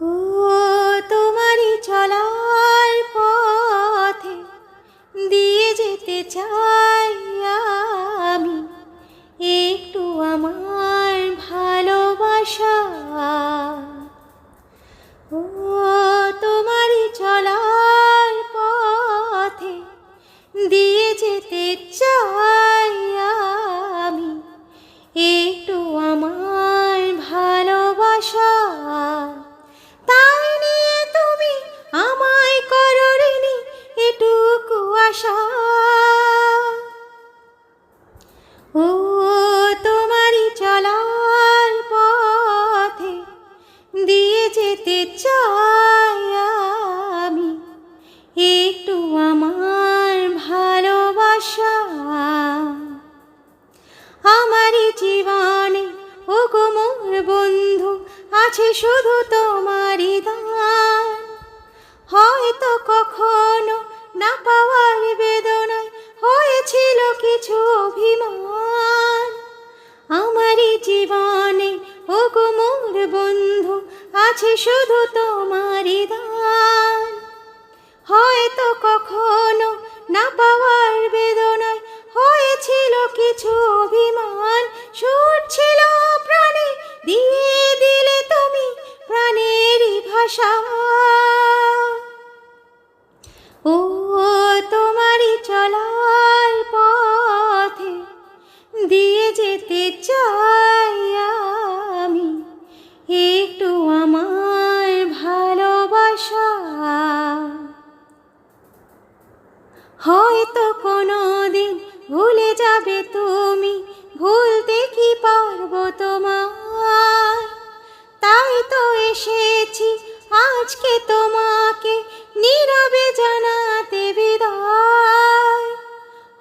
ও তোমারই চলার পথে দিয়ে যেতে চাই যেতে চাই আমি। একটু আমার ভালোবাসা। আমারই জীবনে ও মোর বন্ধু আছে শুধু তোমারই আছে শুধু তোমারই দান হয়তো কখনো না পাওয়ার বেদনায় হয়েছিল কিছু অভিমান। সুর ছিল প্রাণে, দিয়ে দিলে তুমি প্রাণেরই ভাষা। হয়তো কোনো দিন ভুলে যাবে তুমি। ভুলতে কি পারব তোমার তাই তো এসেছি, আজকে তোমাকে নীরবে জানাতে বিদায়।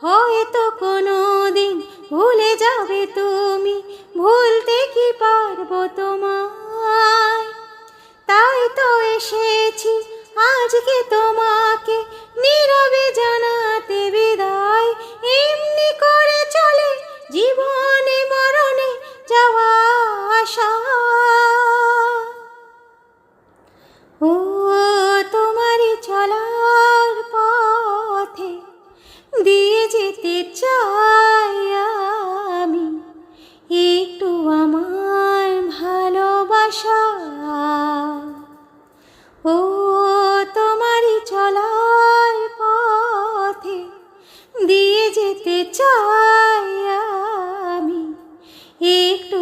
হয়তো কোনো দিন ভুলে যাবে তুমি ভুলতে কি পারব তোমায়। তাই তো এসেছি, আজকে তোমাকে নীরবে জানাতে বিদায়। এমনি করে চলে জীবনে মরণে যাওয়া আশা। চাই আমি। একটু